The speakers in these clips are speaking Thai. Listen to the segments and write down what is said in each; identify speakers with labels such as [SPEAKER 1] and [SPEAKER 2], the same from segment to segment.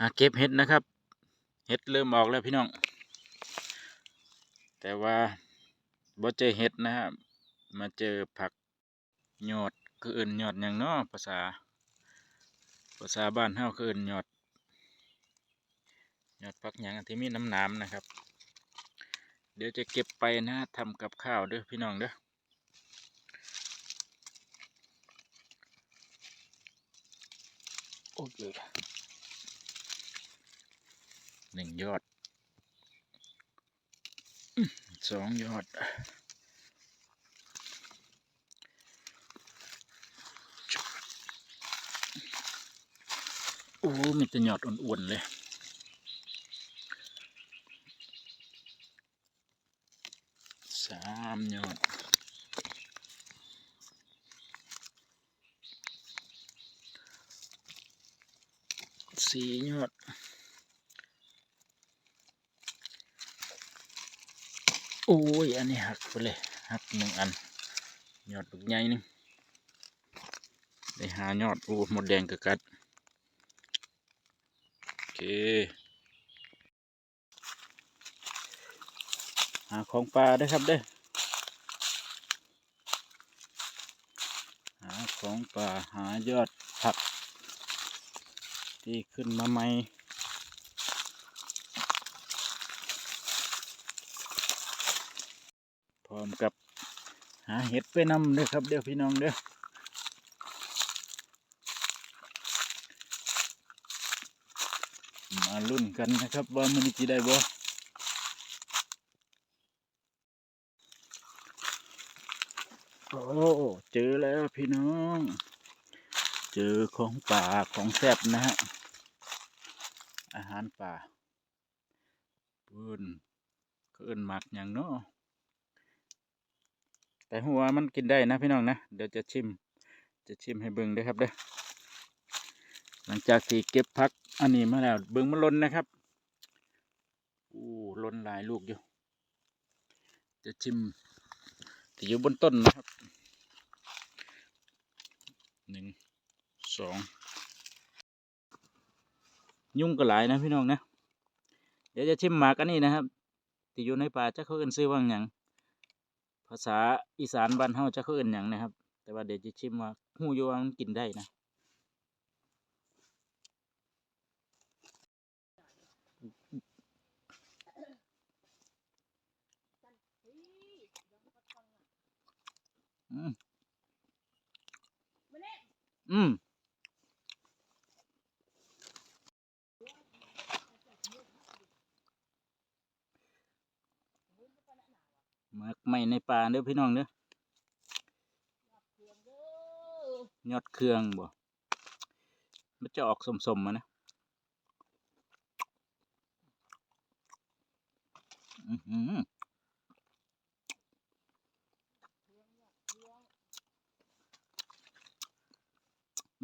[SPEAKER 1] หาเก็บเห็ดนะครับ เห็ดเริ่มออกแล้วพี่น้อง แต่ว่าบ่เจอเห็ดนะครับมาเจอผักหยอดคืออื่นยอดอย่างนาะภาษา ภาษาบ้านเฮาคืออื่นยอดหยอดผักหยังที่มีน้ำหน้ำนะครับ เดี๋ยวจะเก็บไปนะทำกับข้าวเด้อพี่น้องเด้อโอเค หนึ่งยอดสองยอด โอ้มีแต่ยอดอ้วนๆเลยสามยอดสี่ยอด โอ้ย อันนี้หักไปเลย หักหนึ่งอัน ยอดลูกใหญ่นึงได้หายอด โอ้หมดแดงกะกัด โอเค หาของปลาได้ครับเด้อหาของป่าหายอดผัก ที่ขึ้นมาใหม่ พร้อมกับหาเห็ดไปนำเด้อครับเดี๋ยวพี่น้องเด้อมาลุ้นกันนะครับว่ามันจะได้บ่โอ้เจอแล้วพี่น้อง เจอของป่าของแซบนะฮะ อาหารป่าเพื่นเขาเอิ้นหมักอย่างเนาะ แต่หัวมันกินได้นะพี่น้องนะ เดี๋ยวจะชิม จะชิมให้เบิ่งด้วยครับเด้อ หลังจากที่เก็บพักอันนี้มาแล้วเบิ่งมันล้นนะครับ อู้ล้นหลายลูกอยู่ จะชิมที่อยู่บนต้นนะครับ หนึ่ง สอง ยุ่งก็หลายนะพี่น้องนะ เดี๋ยวจะชิมหมากอันนี้นะครับที่อยู่ในป่าจะเขาเอินซื้อว่าหยัง ภาษาอีสานบ้านเฮาจะเขาเอิ้นหยังนะครับ แต่ว่าเดี๋ยวจะชิมว่าหูอยู่ว่ามันกินได้นะอืมอืม หมากไม่ในป่าเด้อพี่น้องเด้อยอดเครื่องบ่ มันจะออกสมๆมานะ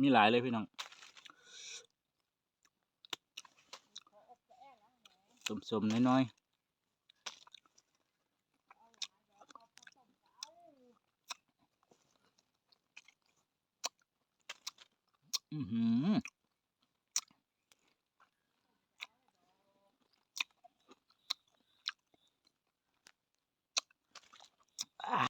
[SPEAKER 1] มีหลายเลยพี่น้อง สมๆน้อยๆ อือหือ